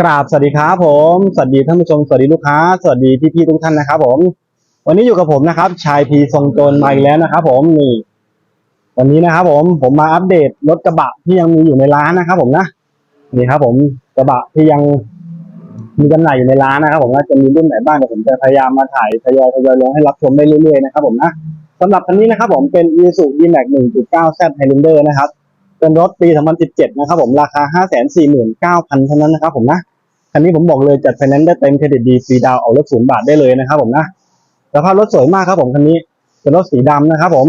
กราบสวัสดีครับผมสวัสดีท่านผู้ชมสวัสดีลูกค้า สวัสดีพี่ๆทุกท่านนะครับ ผม วันนี้อยู่กับผมนะครับ ชายพีทรงโจรมาอีกแล้วนะครับ ผมนี่ วันนี้นะครับ ผมผมมาอัปเดตรถกระบะที่ยังมีอยู่ในร้านนะครับ ผมนะนี่ครับ ผมกระบะที่ยังมีจำหน่ายอยู่ในร้านนะครับ ผมว่าจะมีรุ่นไหนบ้างเดี๋ยวผมจะพยายามมาถ่ายทยอยทยอยลงให้รับชมได้เรื่อยๆนะครับ ผมนะสำหรับคันนี้นะครับ ผมเป็น Isuzu D-Max 1.9 Z Highlander นะครับเป็นรถปี 2017 นะครับ ผมราคา 549,000เท่านั้นนะครับ ผมนะ คันนี้ผมบอกเลยจัดไฟแนนซ์ได้เต็มเครดิตดีฟรีดาวน์ออกรถศูนย์บาทได้เลยนะครับผมนะสภาพรถสวยมากครับผมคันนี้เป็นรถสีดำนะครับ ผม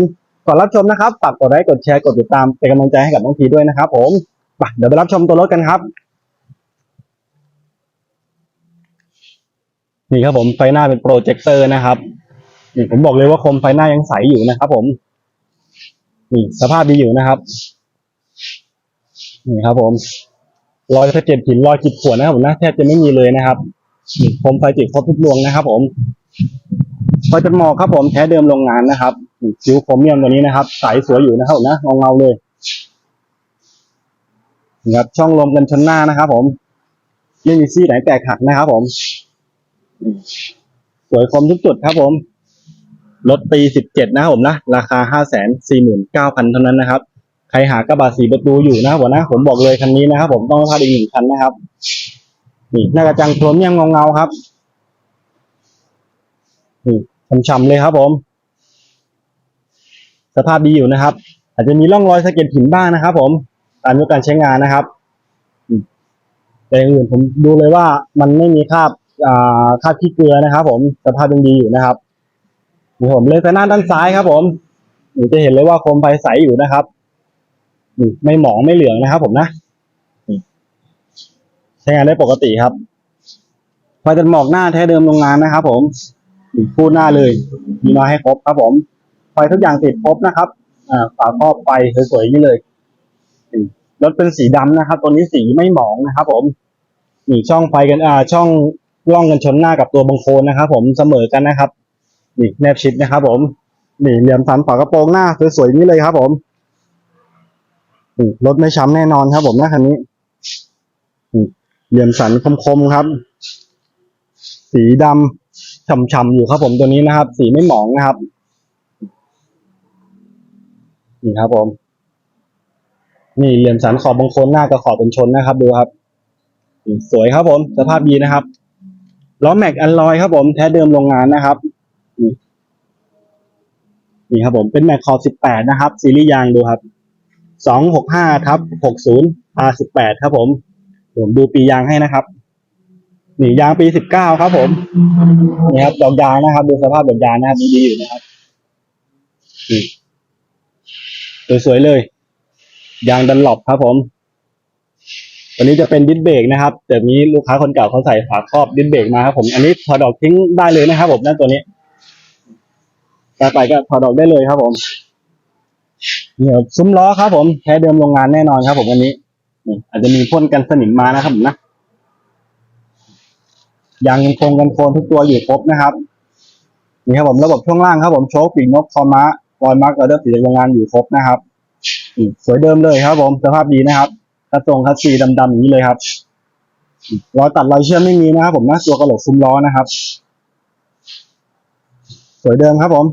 ก่อนรับชมนะครับฝากกดไลค์กดแชร์กดติดตามเป็นกำลังใจให้กับน้องทีด้วยนะครับ ผมไปเดี๋ยวไปรับชมตัวรถกันครับ นี่ครับผมไฟหน้าเป็นโปรเจคเตอร์นะครับนี่ผมบอกเลยว่าคมไฟหน้ายังใสอยู่นะครับ ผมนี่สภาพดีอยู่นะครับนี่ครับผม รอยสะเก็ดหินรอยขีดข่วนนะครับผมนะแทบจะไม่มีเลยนะครับนี่โคมไฟติดครบทุกดวงนะครับ ผมไฟจนมอครับผมแท้เดิมโรงงานนะครับคิวโครเมียมตัวนี้นะครับใสสวยอยู่นะครับนะเงาเงาเลยนี่ครับช่องลมกันชนหน้านะครับ ผมไม่มีซี่ไหนแตกหักนะครับ ผมสวยคมทุกจุดครับผมรถปีสิบเจ็ดนะครับผมนะ ราคาห้าแสนสี่หมื่นเก้าพันเท่านั้นนะครับ รหากระบะสีประตูอยู่นะครับผมนะผมบอกเลยคันนี้นะครับผมต้องพลาดอีกหนึ่งคันนะครับ นี่หน้ากระจังโครเมียมเงาๆครับนี่ช่ำๆเลยครับผม สภาพดีอยู่นะครับ อาจจะมีร่องรอยสะเก็ดหินบ้างนะครับ ผมตามยุคการใช้งานนะครับแต่อย่างอื่นผมดูเลยว่ามันไม่มีคราบอ่าคราบขี้เกลือนะครับ ผมสภาพยังดีอยู่นะครับนี่ผมเลยไปหน้าด้านซ้ายครับ ผมนี่จะเห็นเลยว่าโคมไฟใสอยู่นะครับ ไม่หมองไม่เหลืองนะครับผมนะนี่ใช้งานได้ปกติครับไฟจะหมอกหน้าแท้เดิมโรงงานนะครับ ผมนี่พูดหน้าเลย มีมาให้ครบครับผมไฟทุกอย่างติดครบนะครับ อ่าฝาครอบไฟสวยๆนี่เลยนี่รถเป็นสีดำนะครับ ตัวนี้สีไม่หมองนะครับ ผมนี่ช่องไฟกัน อ่า ช่องร่องกันชนหน้ากับตัวบังโคลนนะครับ ผมเสมอกันนะครับนี่แนบชิดนะครับ ผมนี่เหลี่ยมสันฝากระโปรงหน้าสวยๆนี่เลยครับ ผมนี่ รถไม่ช้ำแน่นอนครับ ผมนะคันนี้เหลี่ยมสันคมๆครับ สีดำฉ่ำๆอยู่ครับ ผมตัวนี้นะครับ สีไม่หมองนะครับนี่ครับผม นี่เหลี่ยมสันขอบบางคนหน้ากับขอบเป็นชนนะครับ ดูครับสวยครับ ผมสภาพดีนะครับล้อแม็กอันลอยครับ ผมแท้เดิมโรงงานนะครับนี่ครับผมเป็นแม็กขอสิบแปดนะครับ ซีรีส์ยางดูครับ สองหกห้าทับหกศูนย์ R สิบแปดครับผมผมดูปียางให้นะครับ นี่ยางปีสิบเก้าครับผม นี่ครับดอกยางนะครับ ดูสภาพดอกยางนะครับดีๆอยู่นะครับสวยๆเลย ยางดันหลบครับผมตัวนี้จะเป็นดิสเบรกนะครับ แต่นี้ลูกค้าคนเก่าเขาใส่ฝาครอบดิสเบรกมาครับผมอันนี้ถอดออกทิ้งได้เลยนะครับผมนั่นตัวนี้ต่อไปก็ถอดออกได้เลยครับผม เนี่ยซุ้มล้อครับผมแท้เดิมโรงงานแน่นอนครับผมอันนี้นี่อาจจะมีพ่นกันสนิมมานะครับผมนะยางยังคงกันโคนทุกตัวอยู่ครบนะครับนี่ครับผมระบบช่วงล่างครับผมโชคปีกนกคอม้ารอยมาร์กระดับสีโรงงานอยู่ครบนะครับสวยเดิมเลยครับผมสภาพดีนะครับกระทรงคัสซีดำๆอย่างนี้เลยครับรอยตัดรอยเชื่อมไม่มีนะครับผมนะตัวกระโหลกซุ้มล้อนะครับ สวยเดิมครับผม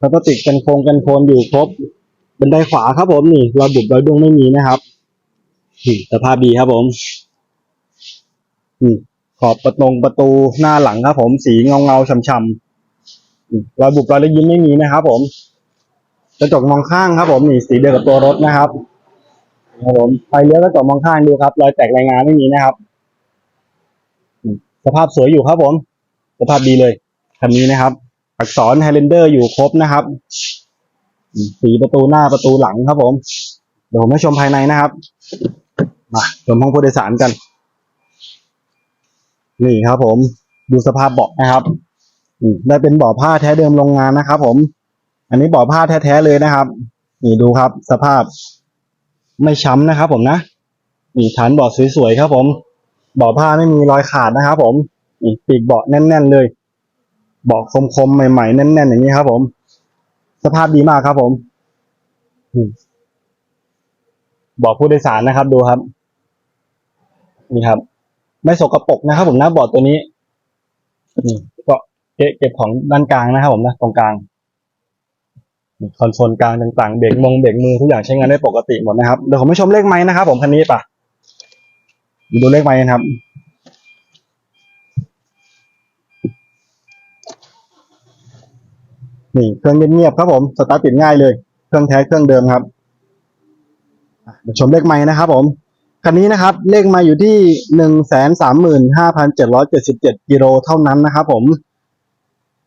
พลาสติกกันโครงกันโคนอยู่ครบ บันไดขวาครับผมนี่รอยบุบรอยดุ้งไม่มีนะครับนี่สภาพดีครับผมขอบประตงประตูหน้าหลังครับ ผมสีเงาเงาๆช่ำๆรอยบุบรอยยิ้มไม่มีนะครับ ผมกระจกมองข้างครับ ผมนี่สีเดียวกับตัวรถนะครับครับผมไฟเลี้ยวกระจกมองข้างดูครับ รอยแตกรายงานไม่มีนะครับสภาพสวยอยู่ครับผม สภาพดีเลยคันนี้นะครับ อักษรไฮเลนเดอร์อยู่ครบนะครับ สีประตูหน้าประตูหลังครับผม เดี๋ยวผมให้ชมภายในนะครับ มาชมห้องผู้โดยสารกัน นี่ครับผมดูสภาพเบาะนะครับได้เป็นเบาะผ้าแท้เดิมโรงงานนะครับผม อันนี้เบาะผ้าแท้ๆเลยนะครับ นี่ดูครับ สภาพ ไม่ช้ำนะครับ ผมนะนี่ฐานเบาะสวยๆครับผมเบาะผ้าไม่มีรอยขาดนะครับ ผมนี่ปีกเบาะแน่น ๆ เลยเบาะคมๆใหม่ๆแน่น ๆ อย่างนี้ครับผม สภาพดีมากครับผมบอกผู้โดยสารนะครับ ดูครับ นี่ครับ ไม่สกปรกนะครับ ผมนะบอร์ดตัวนี้นี่ก็เก็บเก็บของด้านกลางนะครับ ผมนะตรงกลางคอนโซลกลางต่างๆเบรกมงเบรกมือทุกอย่างใช้งานได้ปกติหมดนะครับเดี๋ยวผมไปชมเลขไม้นะครับ ผมคันนี้ป่ะดูเลขไม้นะครับ นี่เครื่องเงียบๆครับผมสตาร์ทติดง่ายเลย เครื่องแท้เครื่องเดิมครับเดี๋ยวชมเลขไม้นะครับผมคันนี้นะครับเลขไมาอยู่ที่หนึ่งแสนสามหมื่นห้าพันเจ็ดร้อยเจ็ดสิบเจ็ดกิโลเท่านั้นนะครับผม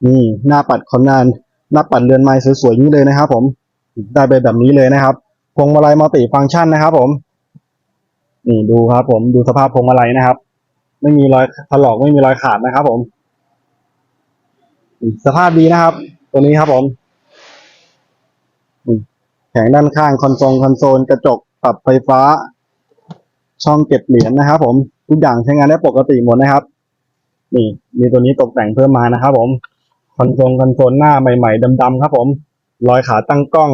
นี่หน้าปัดคอนนานหน้าปัดเรือนไม้สวยๆนี้เลยนะครับ ผม ได้ไปแบบนี้เลยนะครับพวงมาลัยมัลติฟังก์ชันนะครับ ผม นี่ดูครับ ผมดูสภาพพวงมาลัยนะครับ ไม่มีรอยถลอกไม่มีรอยขาดนะครับ ผม สภาพดีนะครับ ตัวนี้ครับผมแผงด้านข้างคอนโซลคอนโซลกระจกปรับไฟฟ้า ช่องเก็บเหรียญนะครับ ผมทุกอย่างใช้งานได้ปกติหมดนะครับ นี่ มีตัวนี้ตกแต่งเพิ่มมานะครับผมคอนโซลคอนโซลหน้าใหม่ ๆดำๆครับผม รอยขาตั้งกล้อง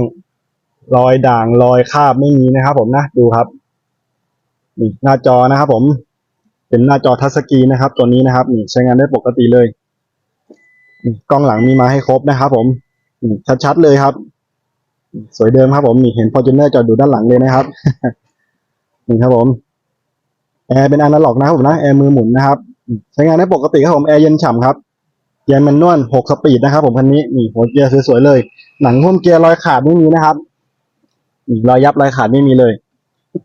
รอยด่างรอยคาบไม่มีนะครับ ผมนะดูครับ นี่หน้าจอนะครับ ผม เป็นหน้าจอทัชสกรีนนะครับ ตัวนี้นะครับ นี่ใช้งานได้ปกติเลย กล้องหลังมีมาให้ครบนะครับ ผมชัดๆเลยครับ สวยเดิมครับ ผมนี่เห็นฟอร์จูเนอร์จอดอยู่ด้านหลังเลยนะครับนี่ครับผมแอร์เป็นอนาล็อกนะครับผมนะแอร์มือหมุนนะครับใช้งานได้ปกติครับผมแอร์เย็นฉ่ำครับเกียร์แมนนวลหกสปีดนะครับ ผมคันนี้นี่หัวเกียร์สวยๆเลย หนังหุ้มเกียร์รอยขาดไม่มีนะครับนี่รอยยับรอยขาดไม่มีเลย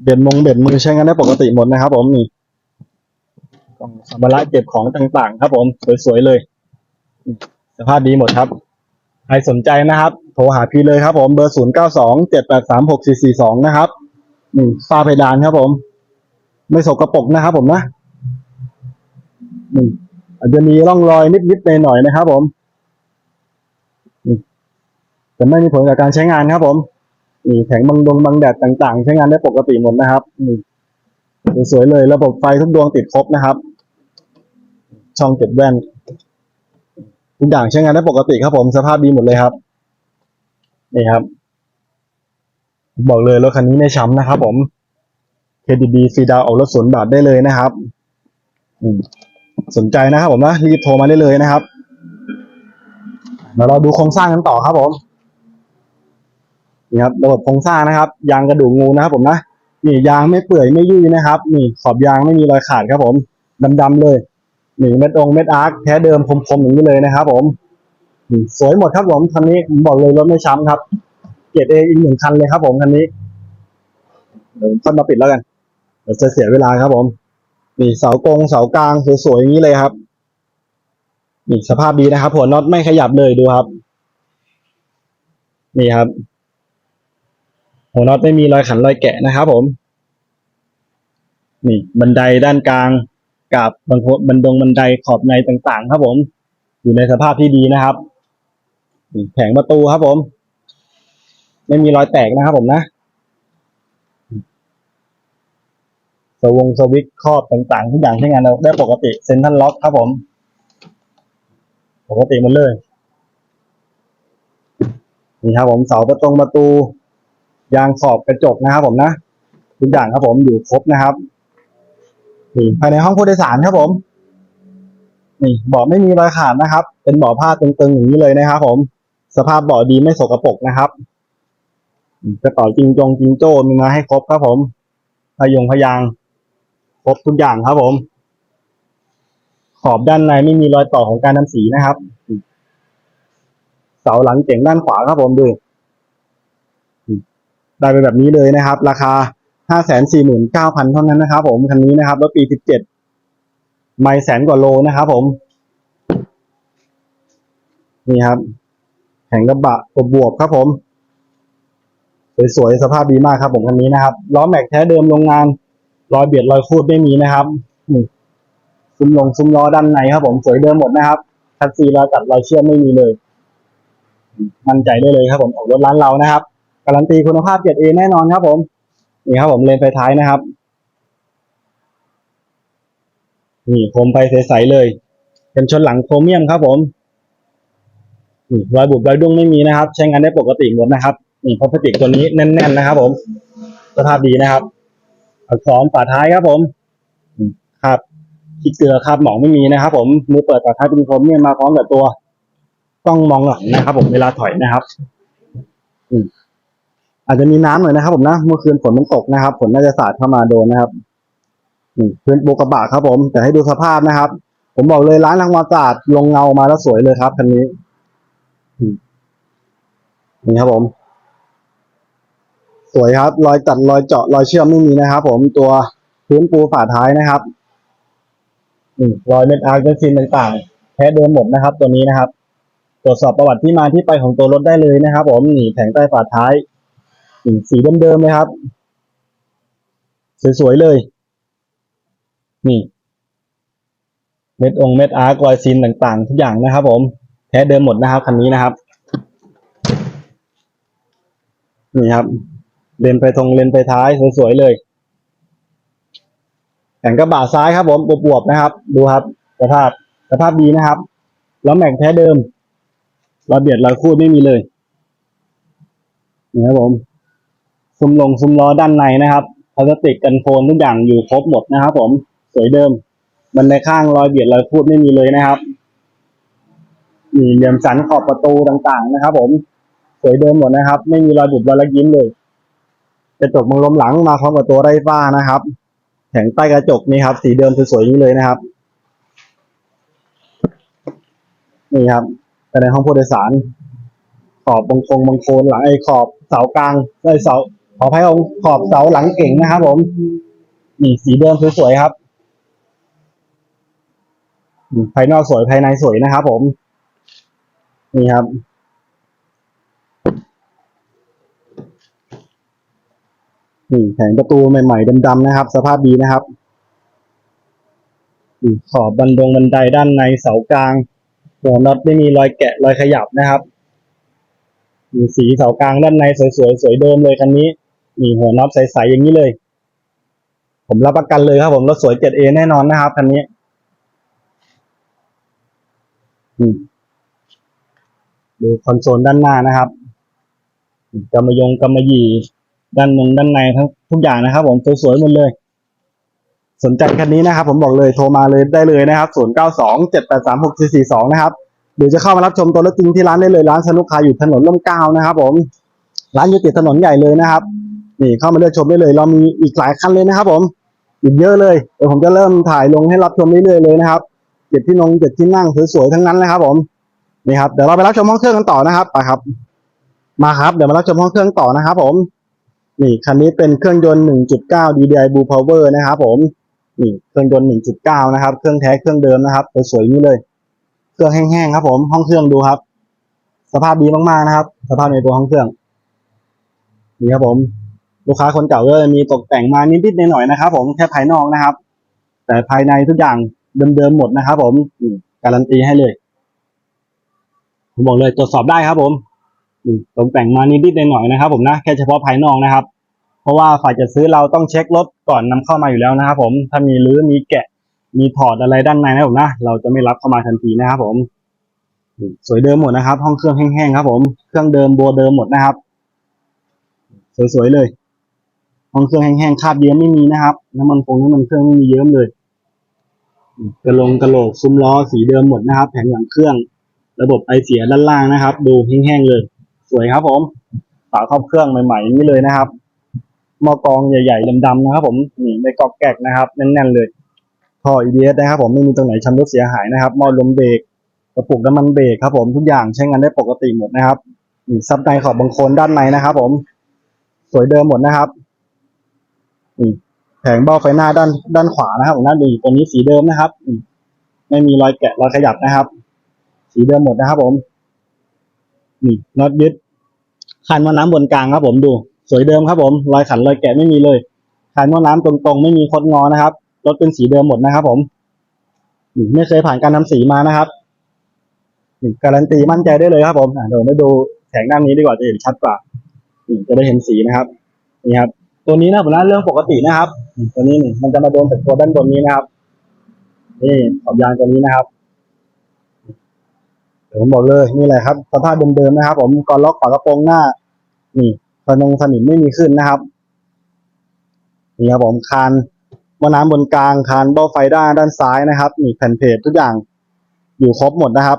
เบ็ดมงเบ็ดมือใช้งานได้ปกติหมดนะครับ ผมนี่กล่องสัมภาระเก็บของต่างๆ ครับ ผมสวยๆเลย สภาพดีหมดครับ ใครสนใจนะครับ โทรหาพี่เลยครับผมเบอร์ศูนย์เก้าสองเจ็ดแปดสามหกสี่สี่สองนะครับนี่ฝ้าเพดานครับผม ไม่สกปรกนะครับผมนะนี่อาจจะมีร่องรอยนิดๆหน่อยๆนะครับ ผมแต่ไม่มีผลกับการใช้งานครับ ผมนี่แผงบังดวงบังแดดต่างๆ ใช้งานได้ปกติหมดนะครับนี่สวยๆเลย ระบบไฟทุกดวงติดครบนะครับ ช่องเก็บแว่น ทุกอย่างใช้งานได้ปกติครับผมสภาพดีหมดเลยครับนี่ครับ บอกเลยรถคันนี้ไม่ช้ำนะครับ ผมเครดิตดีฟรีดาวออกรถศูนบาทได้เลยนะครับสนใจนะครับ ผมนะรีบโทรมาได้เลยนะครับเดี๋ยวเราดูโครงสร้างกันต่อครับ ผมนี่ครับระบบโครงสร้างนะครับ ยางกระดูกงูนะครับ ผมนะนี่ยางไม่เปื่อยไม่ยุ่ยนะครับ นี่ขอบยางไม่มีรอยขาดครับ ผมดำๆเลย นี่เม็ดองเม็ดอาร์คแท้เดิมคมๆอย่างนี้เลยนะครับ ผม สวยหมดครับผมคันนี้ผมบอกเลยรถไม่ช้ำครับ เกียรดเออีกหนึ่งคันเลยครับ ผมคันนี้เดี๋ยวค่อยมาปิดแล้วกันเดี๋ยวจะเสียเวลาครับ ผม นี่เสากงเสากลางสวยๆอย่างนี้เลยครับนี่สภาพดีนะครับ หัวน็อตไม่ขยับเลยดูครับ นี่ครับ หัวน็อตไม่มีรอยขันรอยแกะนะครับ ผม นี่บันไดด้านกลาง กับบันโคบันดงบันไดขอบในต่างๆ ครับผม อยู่ในสภาพที่ดีนะครับแผงประตูครับผม ไม่มีรอยแตกนะครับผมนะสวงสวิตครอบต่างๆทุกอย่างใช้งานได้ปกติเซ็นทรัลล็อกครับผม ปกติหมดเลยนี่ครับผมเสาประตงประตู ยางขอบกระจกนะครับผมนะ ทุกอย่างครับผมอยู่ครบนะครับ นี่ภายในห้องผู้โดยสารครับผม นี่เบาะไม่มีรอยขาดนะครับ เป็นเบาะผ้าตึงๆอย่างนี้เลยนะครับผม สภาพเบาะดีไม่สกปรกนะครับกระเป๋าจริงจงจริงโจ้มีมาให้ครบครับผมพยงพยางครบทุกอย่างครับผม ขอบด้านในไม่มีรอยต่อของการทำสีนะครับ เสาหลังเจ๋งด้านขวาครับผมดูได้ไปแบบนี้เลยนะครับ ราคา ห้าแสนสี่หมื่นเก้าพันเท่านั้นนะครับผมคันนี้นะครับรถปีสิบเจ็ดไม่แสนกว่าโลนะครับผม นี่ครับแผงกระบะตัวบวกครับผม สวยๆสภาพดีมากครับผมคันนี้นะครับล้อแม็กแท้เดิมโรงงานรอยเบียดรอยคูดไม่มีนะครับนี่ซุ้มลงซุ้มล้อด้านในครับ ผมสวยเดิมหมดนะครับคัสซีรอยตัดรอยเชื่อมไม่มีเลย มั่นใจได้เลยครับผมของรถร้านเรานะครับการันตีคุณภาพเกียรติเอแน่นอนครับผม นี่ครับผมเลนไฟท้ายนะครับ นี่คมไฟใสๆเลยเป็นชนหลังโครเมียมครับผมนี่รอยบุบรอยดุ้งไม่มีนะครับ ใช้งานได้ปกติหมดนะครับ นี่พลาสติกตัวนี้แน่น ๆ นะครับ ผมสภาพดีนะครับอักษรฝาท้ายครับผมครับที่เกลือคราบหมองไม่มีนะครับ ผมมือเปิดฝาท้ายเป็นพรมเนี่ยมาพร้อมกับตัวกล้องมองหลังนะครับ ผมเวลาถอยนะครับ อืม อาจจะมีน้ำหน่อยนะครับ ผมนะ เมื่อคืนฝนมันตกนะครับฝนน่าจะสาดเข้ามาโดนนะครับพื้นปูกระบะครับผม แต่ให้ดูสภาพนะครับ ผมบอกเลยร้านทางความสะอาดลงเงามาแล้วสวยเลยครับคันนี้นี่ครับผม สวยครับ รอยตัดรอยเจาะรอยเชื่อมไม่มีนะครับผมตัวพื้นปูฝาท้ายนะครับอรอยเม็ดอาร์เป็นซินต่างๆแท้เดิมหมดนะครับ ตัวนี้นะครับ ตรวจสอบประวัติที่มาที่ไปของตัวรถได้เลยนะครับ ผมนี่แผงใต้ฝาท้าย สีเดิมๆเลยครับ สวยๆเลย นี่ เม็ดองเม็ดอาร์กอยซีนต่างๆ ทุกอย่างนะครับ ผมแท้เดิมหมดนะครับคันนี้นะครับนี่ครับ เลนไปทงเลนไปท้ายสวยๆเลยแผงกระบะซ้ายครับ ผมบวบๆนะครับ ดูครับสภาพสภาพดีนะครับ แล้วแม็กแท้เดิมรอยเบียดรอยคูดไม่มีเลยนี่ครับผม ซุ้มลงซุ้มล้อด้านในนะครับพลาสติกกันโคนทุกอย่างอยู่ครบหมดนะครับ ผมสวยเดิม บันไดข้างรอยเบียดรอยพูดไม่มีเลยนะครับนี่เหลี่ยมสันขอบประตูต่างๆนะครับ ผมสวยเดิมหมดนะครับ ไม่มีรอยบุบรอยลักยิ้มเลยกระจกมือลมหลังมาพร้อมกับตัวไร้ฝ้านะครับแผงใต้กระจกนี่ครับ สีเดิมสวยๆนี้เลยนะครับ นี่ครับภายในห้องผู้โดยสาร ขอบบางคงบางโคนหลังไอ้ขอบเสากลางไอ้เสา ออภัยของขอบเสาหลังเก่งนะครับผมนี่สีเดิมสวยๆครับภายนอกสวยภายในสวยนะครับผม นี่ครับ นี่แผงประตูใหม่ๆดำๆนะครับ สภาพดีนะครับขอบบันดงบันไดด้านในเสากลางหัวน็อตไม่มีรอยแกะรอยขยับนะครับมีสีเสากลางด้านในสวยๆสวยเดิมเลยคันนี้ นี่หัวน็อตใสๆอย่างนี้เลย ผมรับประกันเลยครับผมรถสวย 7A แน่นอนนะครับคันนี้ดูคอนโซลด้านหน้านะครับกำมะยงกำมะหยี่ด้านนงด้านในทั้งทุกอย่างนะครับ ผมสวยๆหมดเลย สนใจคันนี้นะครับ ผมบอกเลยโทรมาเลยได้เลยนะครับ 0 9 2 7 8 3 6 4 4 2 นะครับหรือจะเข้ามารับชมตัวรถจริงที่ร้านได้เลยร้านสนุกคาอยู่ถนนร่มเก้านะครับ ผม ร้านอยู่ติดถนนใหญ่เลยนะครับ นี่เข้ามาเลือกชมได้เลย เรามีอีกหลายคันเลยนะครับ ผมอีกเยอะเลยเดี๋ยวผมจะเริ่มถ่ายลงให้รับชมเรื่อยๆเลยนะครับเจ็ดที่นงเจ็ดที่นั่งสวยๆทั้งนั้นเลยครับ ผมนี่ครับเดี๋ยวเราไปรับชมห้องเครื่องกันต่อนะครับไปครับ มาครับเดี๋ยวมารับชมห้องเครื่องต่อนะครับ ผม นี่คันนี้เป็นเครื่องยนต์ 1.9 DDI Blue Power นะครับ ผมนี่เครื่องยนต์ 1.9 นะครับ เครื่องแท้เครื่องเดิมนะครับสวยๆนี่เลย เครื่องแห้งๆครับ ผมห้องเครื่องดูครับ สภาพดีมากๆนะครับ สภาพในตัวห้องเครื่อง นี่ครับผม ลูกค้าคนเก่าก็จะมีตกแต่งมานิดๆหน่อยๆนะครับ ผมแค่ภายนอกนะครับ แต่ภายในทุกอย่างเดิมๆหมดนะครับ ผมการันตีให้เลย ผมบอกเลยตรวจสอบได้ครับ ผมตกแต่งมานิดๆหน่อยๆนะครับ ผมนะแค่เฉพาะภายนอกนะครับ เพราะว่าฝ่ายจะซื้อเราต้องเช็ครถก่อนนำเข้ามาอยู่แล้วนะครับ ผมถ้ามีรื้อมีแกะ มีถอดอะไรด้านในนะผมนะเราจะไม่รับเข้ามาทันทีนะครับ ผมอืมสวยเดิมหมดนะครับ ห้องเครื่องแห้งๆครับ ผมเครื่องเดิมโบเดิมหมดนะครับ สวยๆเลย ห้องเครื่องแห้งๆคาบเยิ้มไม่มีนะครับ น้ำมันคงน้ำมันเครื่องไม่มีเยิ้มเลย กระลงกระโหลกซุ้มล้อสีเดิมหมดนะครับ แผงหลังเครื่อง ระบบไอเสียด้านล่างนะครับ ดูแห้งๆเลย สวยครับผมฝาครอบเครื่องใหม่ๆนี่เลยนะครับหม้อกรองใหญ่ๆดำๆนะครับ ผมนี่ไม่กอกแกกนะครับแน่นๆเลยท่อ EBS นะครับ ผมไม่มีตรงไหนชำรุดเสียหายนะครับหม้อลมเบรกกระปุกน้ำมันเบรกครับ ผมทุกอย่างใช้งานได้ปกติหมดนะครับนี่ซับในขอบบางโคนด้านในนะครับ ผม สวยเดิมหมดนะครับ แผงเบ้าไฟหน้าด้านด้านขวานะครับผมด้านดีตัวนี้สีเดิมนะครับไม่มีรอยแกะรอยขยับนะครับ สีเดิมหมดนะครับ ผมนี่น็อตยึดคันหม้อน้ำบนกลางครับ ผมดู สวยเดิมครับ ผม รอยขันรอยแกะไม่มีเลยคันหม้อน้ำตรงๆ ไม่มีคดงอนะครับรถเป็นสีเดิมหมดนะครับ ผมนี่ไม่เคยผ่านการทำสีมานะครับนี่การันตีมั่นใจได้เลยครับ ผมเดี๋ยวมาดูแผงด้านนี้ดีกว่าจะเห็นชัดกว่าจะได้เห็นสีนะครับ นี่ครับ ตัวนี้นะผมนะเรื่องปกตินะครับ ตัวนี้นี่มันจะมาโดนแต่ตัวด้านบนนี้นะครับ นี่ขอบยางตัวนี้นะครับเดี๋ยวผมบอกเลยนี่แหละครับสภาพเดิมๆนะครับ ผมก่อนล็อกฝากระโปรงหน้า นี่สนงสนิมไม่มีขึ้นนะครับนี่ครับผมคานว่าน้ำบนกลางคานเบ้าไฟด้านด้านซ้ายนะครับนี่แผ่นเพจทุกอย่างอยู่ครบหมดนะครับ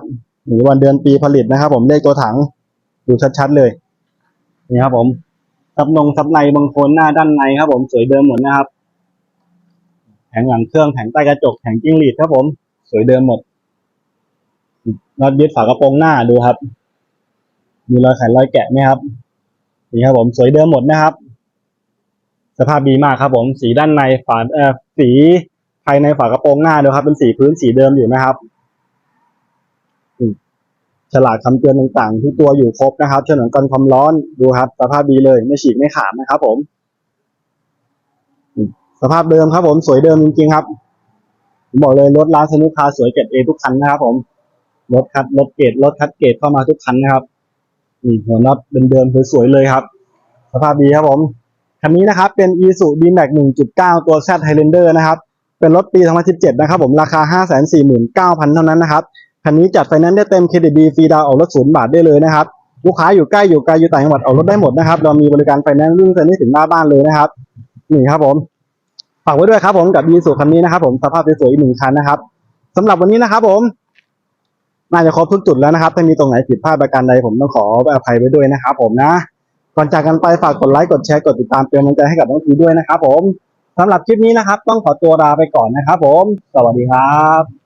นี่วันเดือนปีผลิตนะครับ ผมเลขตัวถังดูชัดๆเลย นี่ครับผม ซับนงซับในบางคนหน้าด้านในครับ ผมสวยเดิมหมดนะครับแผงหลังเครื่องแผงใต้กระจกแผงจิ้งหรีดครับผม สวยเดิมหมดน็อตยึดฝากระโปรงหน้าดูครับ มีรอยไขรอยแกะไหมครับนี่ครับผมสวยเดิมหมดนะครับ สภาพดีมากครับ ผมสีด้านในฝาเอ่อสีภายในฝากระโปรงหน้าดูครับ เป็นสีพื้นสีเดิมอยู่นะครับ ฉลากคำเตือนต่างๆทุกตัวอยู่ครบนะครับฉนวนกันความร้อนดูครับ สภาพดีเลยไม่ฉีกไม่ขาดนะครับ ผม สภาพเดิมครับ ผมสวยเดิมจริงๆครับผมบอกเลยรถร้านสนุกคาสวยเกรดเอทุกคันนะครับ ผมรถคัดรถเกรดรถคัดเกรดเข้ามาทุกคันนะครับนี่หัวน็อตเดิมๆสวยๆเลยครับ สภาพดีครับผมคันนี้นะครับเป็น e s u d m a x 1.9 ตัว Z Highlander นะครับ เป็นรถปี 2017 นะครับผมราคา 549,000 เท่านั้นนะครับ คันนี้จัดไฟนนซ์ได้เต็มเครดิตดีฟรีดาวออกรถศูนย์บาทได้เลยนะครับ ลูกค้าอยู่ใกล้อยู่ไกลอยู่ต่างจังหวัดออกรถได้หมดนะครับ เรามีบริการไฟนนซ์รุ่นเซ็นให้ถึงหน้าบ้านเลยนะครับ นี่ครับผมฝากไว้ด้วยครับผมกับ e s u คันนี้นะครับ ผมสภาพสวยๆอีกหนึ่งคันนะครับสำหรับวันนี้นะครับ ผมน่าจะครบทุกจุดแล้วนะครับ ถ้ามีตรงไหนผิดพลาดประการใดผมต้องขออภัยไว้ด้วยนะครับ ผมนะ ก่อนจากกันไปฝากกดไลค์กดแชร์กดติดตามเป็นกำลังใจให้กับน้องทีด้วยนะครับ ผมสำหรับคลิปนี้นะครับ ต้องขอตัวลาไปก่อนนะครับ ผม สวัสดีครับ